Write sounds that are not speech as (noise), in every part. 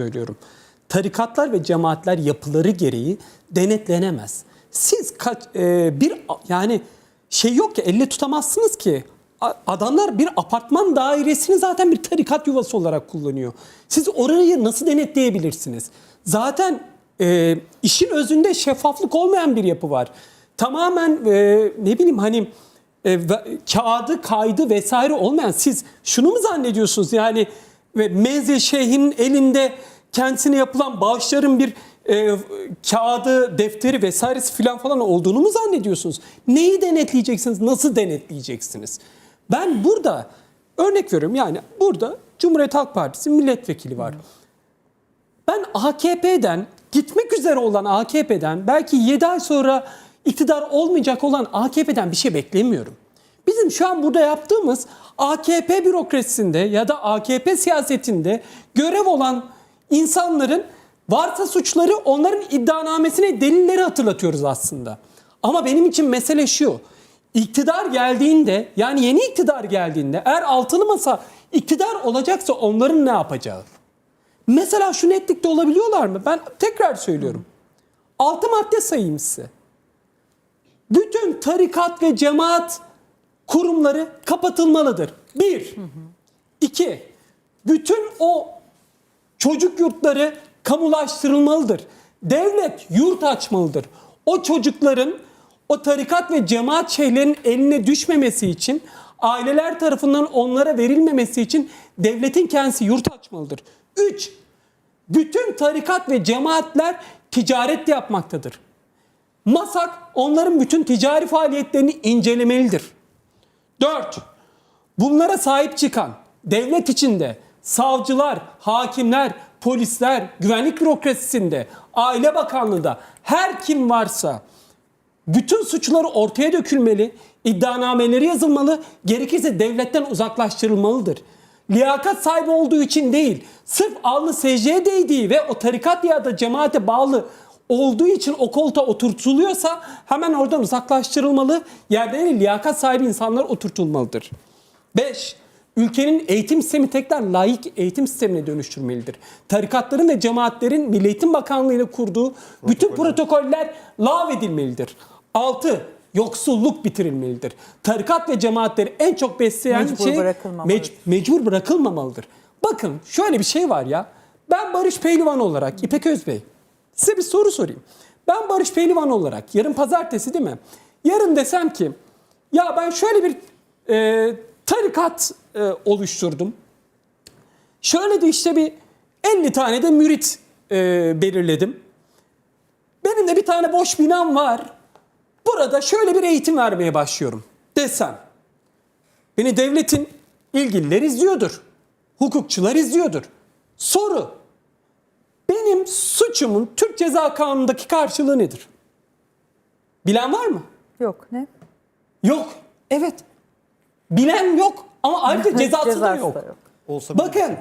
söylüyorum. Tarikatlar ve cemaatler yapıları gereği denetlenemez. Siz kaç, e, bir yani şey yok ki elle tutamazsınız ki. Adamlar bir apartman dairesini zaten bir tarikat yuvası olarak kullanıyor. Siz orayı nasıl denetleyebilirsiniz? Zaten e, işin özünde şeffaflık olmayan bir yapı var. Tamamen e, ne bileyim hani e, kağıdı kaydı vesaire olmayan siz şunu mu zannediyorsunuz yani ve menzil şeyhin elinde kendisine yapılan bağışların bir e, kağıdı, defteri vesairesi filan falan olduğunu mu zannediyorsunuz? Neyi denetleyeceksiniz? Nasıl denetleyeceksiniz? Ben burada örnek veriyorum yani burada Cumhuriyet Halk Partisi milletvekili var. Ben AKP'den gitmek üzere olan AKP'den belki 7 ay sonra iktidar olmayacak olan AKP'den bir şey beklemiyorum. Bizim şu an burada yaptığımız AKP bürokrasisinde ya da AKP siyasetinde görev olan insanların varsa suçları onların iddianamesine delilleri hatırlatıyoruz aslında. Ama benim için mesele şu. İktidar geldiğinde yani yeni iktidar geldiğinde eğer altılı masa iktidar olacaksa onların ne yapacağı? Mesela şu netlikte olabiliyorlar mı? Ben tekrar söylüyorum. Altı madde sayayım size. Bütün tarikat ve cemaat kurumları kapatılmalıdır. Bir. İki. Bütün o çocuk yurtları kamulaştırılmalıdır. Devlet yurt açmalıdır. O çocukların o tarikat ve cemaat şeylerin eline düşmemesi için aileler tarafından onlara verilmemesi için devletin kendisi yurt açmalıdır. 3. Bütün tarikat ve cemaatler ticaret yapmaktadır. MASAK onların bütün ticari faaliyetlerini incelemelidir. 4. Bunlara sahip çıkan devlet içinde savcılar, hakimler, polisler, güvenlik bürokrasisinde, aile bakanlığında her kim varsa bütün suçları ortaya dökülmeli, iddianameleri yazılmalı, gerekirse devletten uzaklaştırılmalıdır. Liyakat sahibi olduğu için değil, sırf alnı secdeye değdiği ve o tarikat ya da cemaate bağlı olduğu için o koltuğa oturtuluyorsa hemen oradan uzaklaştırılmalı, yerlerine liyakat sahibi insanlar oturtulmalıdır. 5. Ülkenin eğitim sistemi tekrar layık eğitim sistemine dönüştürmelidir. Tarikatların ve cemaatlerin Milli Eğitim Bakanlığı ile kurduğu bütün protokoller lağvedilmelidir. 6. Yoksulluk bitirilmelidir. Tarikat ve cemaatleri en çok besleyen Mecbur şey bırakılmamalıdır. mec- mecbur bırakılmamalıdır. Bakın şöyle bir şey var ya. Ben Barış Pehlivan olarak İpek Özbey size bir soru sorayım. Ben Barış Pehlivan olarak yarın pazartesi değil mi? Yarın desem ki ya ben şöyle bir e, tarikat e, oluşturdum. Şöyle de işte bir 50 tane de mürit e, belirledim. Benim de bir tane boş binam var. Burada şöyle bir eğitim vermeye başlıyorum desem. Beni devletin ilgilileri izliyordur. Hukukçular izliyordur. Soru. Benim suçumun Türk Ceza Kanunu'ndaki karşılığı nedir? Bilen var mı? Yok ne? Yok. Evet. Bilen yok ama ayrıca cezası, da Cezası yok. da yok. Olsa Bakın,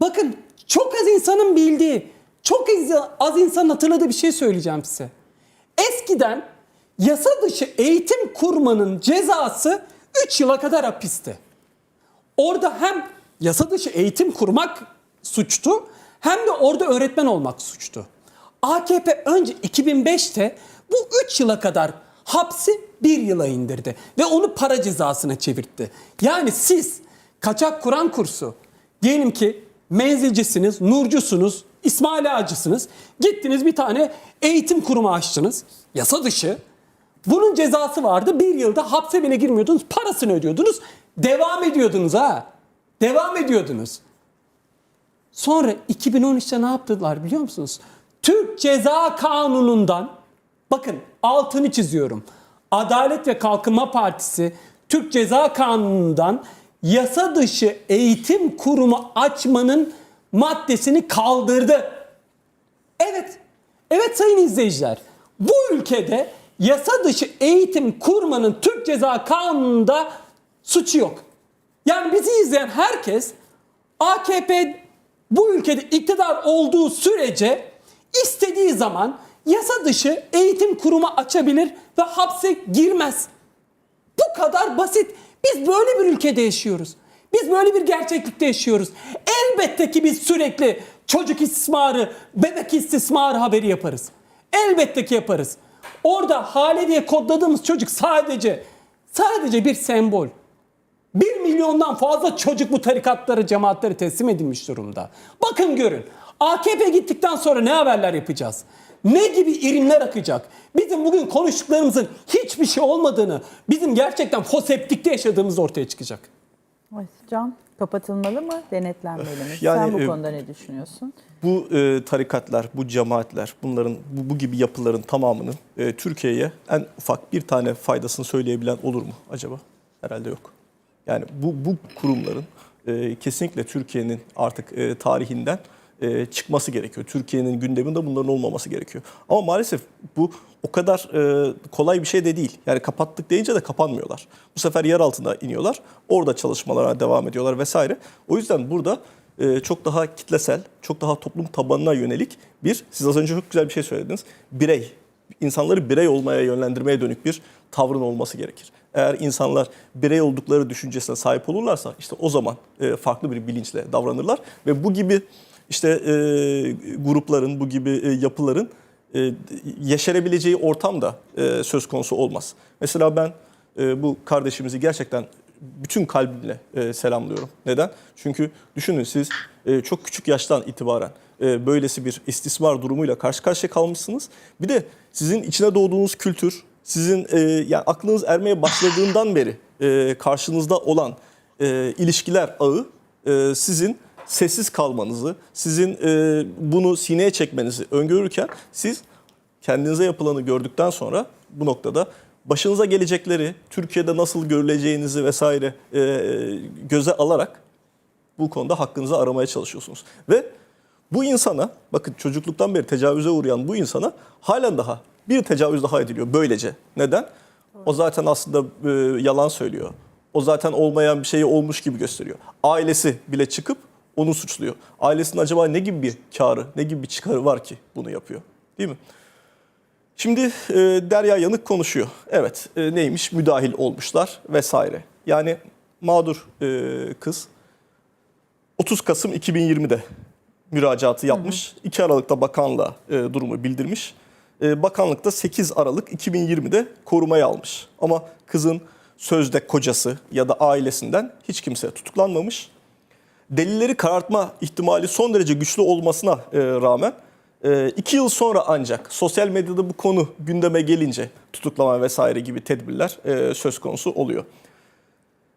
bakın çok az insanın bildiği, çok az- az insanın hatırladığı bir şey söyleyeceğim size. Eskiden yasa dışı eğitim kurmanın cezası 3 yıla kadar hapisti. Orada hem yasa dışı eğitim kurmak suçtu hem de orada öğretmen olmak suçtu. AKP önce 2005'te bu 3 yıla kadar hapsi 1 yıla indirdi ve onu para cezasına çevirtti. Yani siz kaçak Kur'an kursu diyelim ki menzilcisiniz, nurcusunuz, İsmail Ağacısınız. Gittiniz bir tane eğitim kurumu açtınız. Yasa dışı. Bunun cezası vardı. Bir yılda hapse bile girmiyordunuz. Parasını ödüyordunuz. Devam ediyordunuz ha. Devam ediyordunuz. Sonra 2013'te ne yaptılar biliyor musunuz? Türk Ceza Kanunu'ndan bakın altını çiziyorum. Adalet ve Kalkınma Partisi Türk Ceza Kanunu'ndan yasa dışı eğitim kurumu açmanın maddesini kaldırdı. Evet. Evet sayın izleyiciler. Bu ülkede yasa dışı eğitim kurmanın Türk Ceza Kanunu'nda suçu yok. Yani bizi izleyen herkes AKP bu ülkede iktidar olduğu sürece istediği zaman yasa dışı eğitim kurumu açabilir ve hapse girmez. Bu kadar basit. Biz böyle bir ülkede yaşıyoruz. Biz böyle bir gerçeklikte yaşıyoruz. Elbette ki biz sürekli çocuk istismarı, bebek istismarı haberi yaparız. Elbette ki yaparız. Orada Hale diye kodladığımız çocuk sadece sadece bir sembol. Milyondan fazla çocuk bu tarikatlara, cemaatlere teslim edilmiş durumda. Bakın görün. AKP gittikten sonra ne haberler yapacağız? Ne gibi irimler akacak? Bizim bugün konuştuklarımızın hiçbir şey olmadığını, bizim gerçekten foseptikte yaşadığımız ortaya çıkacak. Evet, Can kapatılmalı mı, denetlenmeli mi? (laughs) Yani, Sen bu e, konuda ne düşünüyorsun? Bu e, tarikatlar, bu cemaatler, bunların bu, bu gibi yapıların tamamının e, Türkiye'ye en ufak bir tane faydasını söyleyebilen olur mu acaba? Herhalde yok. Yani bu bu kurumların e, kesinlikle Türkiye'nin artık e, tarihinden e, çıkması gerekiyor. Türkiye'nin gündeminde bunların olmaması gerekiyor. Ama maalesef bu o kadar e, kolay bir şey de değil. Yani kapattık deyince de kapanmıyorlar. Bu sefer yer altına iniyorlar. Orada çalışmalara devam ediyorlar vesaire. O yüzden burada e, çok daha kitlesel, çok daha toplum tabanına yönelik bir, siz az önce çok güzel bir şey söylediniz, birey, insanları birey olmaya yönlendirmeye dönük bir tavrın olması gerekir. Eğer insanlar birey oldukları düşüncesine sahip olurlarsa işte o zaman e, farklı bir bilinçle davranırlar ve bu gibi işte e, grupların, bu gibi e, yapıların e, yeşerebileceği ortam da e, söz konusu olmaz. Mesela ben e, bu kardeşimizi gerçekten bütün kalbimle e, selamlıyorum. Neden? Çünkü düşünün siz e, çok küçük yaştan itibaren e, böylesi bir istismar durumuyla karşı karşıya kalmışsınız. Bir de sizin içine doğduğunuz kültür, sizin e, yani aklınız ermeye başladığından beri e, karşınızda olan e, ilişkiler ağı e, sizin sessiz kalmanızı, sizin e, bunu sineye çekmenizi öngörürken siz kendinize yapılanı gördükten sonra bu noktada başınıza gelecekleri, Türkiye'de nasıl görüleceğinizi vesaire e, göze alarak bu konuda hakkınızı aramaya çalışıyorsunuz. Ve bu insana, bakın çocukluktan beri tecavüze uğrayan bu insana halen daha bir tecavüz daha ediliyor böylece. Neden? O zaten aslında e, yalan söylüyor. O zaten olmayan bir şeyi olmuş gibi gösteriyor. Ailesi bile çıkıp onu suçluyor. Ailesinin acaba ne gibi bir karı, ne gibi bir çıkarı var ki bunu yapıyor? Değil mi? Şimdi e, Derya Yanık konuşuyor. Evet e, neymiş müdahil olmuşlar vesaire. Yani mağdur e, kız 30 Kasım 2020'de müracaatı yapmış. 2 Aralık'ta bakanlığa e, durumu bildirmiş. E, bakanlık da 8 Aralık 2020'de korumaya almış. Ama kızın sözde kocası ya da ailesinden hiç kimse tutuklanmamış. Delilleri karartma ihtimali son derece güçlü olmasına e, rağmen e, iki yıl sonra ancak sosyal medyada bu konu gündeme gelince tutuklama vesaire gibi tedbirler e, söz konusu oluyor.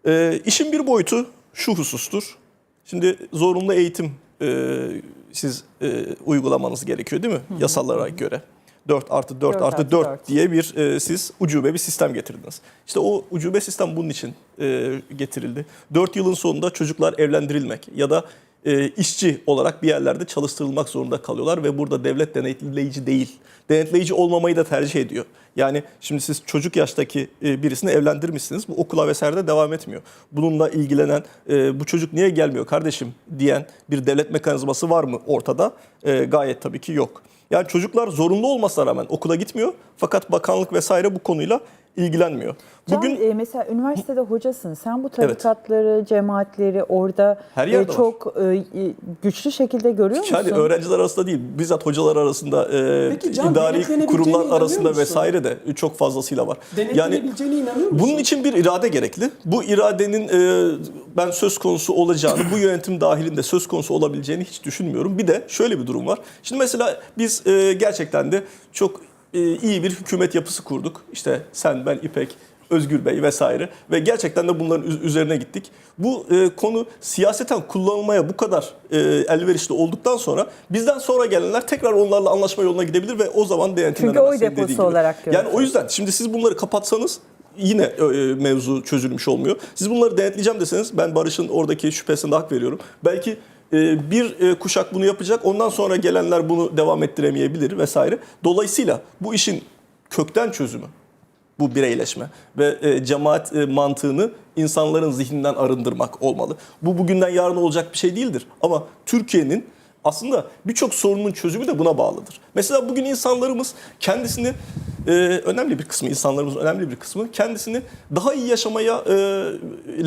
E, işin bir boyutu şu husustur. Şimdi zorunlu eğitim e, siz e, uygulamanız gerekiyor değil mi? Yasalara göre. 4 artı 4, Dört artı artı 4 dört. diye bir e, siz ucube bir sistem getirdiniz. İşte o ucube sistem bunun için e, getirildi. 4 yılın sonunda çocuklar evlendirilmek ya da e, işçi olarak bir yerlerde çalıştırılmak zorunda kalıyorlar ve burada devlet denetleyici değil. Denetleyici olmamayı da tercih ediyor. Yani şimdi siz çocuk yaştaki e, birisini evlendirmişsiniz. Bu okula vesairede devam etmiyor. Bununla ilgilenen e, bu çocuk niye gelmiyor kardeşim diyen bir devlet mekanizması var mı ortada? E, gayet tabii ki yok. Yani çocuklar zorunlu olmasına rağmen okula gitmiyor. Fakat bakanlık vesaire bu konuyla ilgilenmiyor. Bugün Bugün mesela üniversitede hocasın. Sen bu tarikatları, cemaatleri orada Her var. çok e, güçlü şekilde görüyor musun? yani öğrenciler arasında değil, bizzat hocalar arasında, e, Peki Can, idari kurumlar arasında musun? vesaire de çok fazlasıyla var. Yani inanıyor musun? bunun için bir irade gerekli. Bu iradenin e, ben söz konusu olacağını, bu yönetim dahilinde söz konusu olabileceğini hiç düşünmüyorum. Bir de şöyle bir durum var. Şimdi mesela biz e, gerçekten de çok e, iyi bir hükümet yapısı kurduk. İşte sen, ben, İpek, Özgür Bey vesaire ve gerçekten de bunların üz- üzerine gittik. Bu e, konu siyaseten kullanılmaya bu kadar e, elverişli olduktan sonra bizden sonra gelenler tekrar onlarla anlaşma yoluna gidebilir ve o zaman denetlenemez. oy senin deposu gibi. olarak Yani görülür. o yüzden şimdi siz bunları kapatsanız yine e, mevzu çözülmüş olmuyor. Siz bunları denetleyeceğim deseniz ben Barış'ın oradaki şüphesinde hak veriyorum. Belki e, bir e, kuşak bunu yapacak ondan sonra gelenler bunu devam ettiremeyebilir vesaire. Dolayısıyla bu işin kökten çözümü bu bireyleşme ve e, cemaat e, mantığını insanların zihninden arındırmak olmalı. Bu bugünden yarın olacak bir şey değildir. Ama Türkiye'nin aslında birçok sorunun çözümü de buna bağlıdır. Mesela bugün insanlarımız kendisini e, önemli bir kısmı, insanlarımızın önemli bir kısmı kendisini daha iyi yaşamaya e,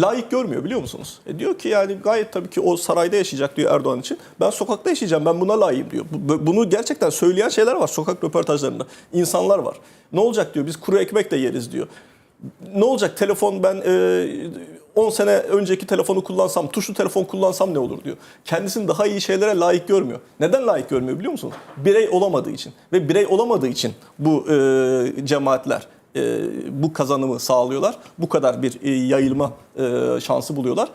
layık görmüyor biliyor musunuz? E, diyor ki yani gayet tabii ki o sarayda yaşayacak diyor Erdoğan için. Ben sokakta yaşayacağım, ben buna layığım diyor. Bu- Bunu gerçekten söyleyen şeyler var sokak röportajlarında. İnsanlar var. Ne olacak diyor, biz kuru ekmek de yeriz diyor. Ne olacak telefon ben e, 10 sene önceki telefonu kullansam, tuşlu telefon kullansam ne olur diyor. Kendisini daha iyi şeylere layık görmüyor. Neden layık görmüyor biliyor musunuz? Birey olamadığı için. Ve birey olamadığı için bu e, cemaatler e, bu kazanımı sağlıyorlar. Bu kadar bir e, yayılma e, şansı buluyorlar.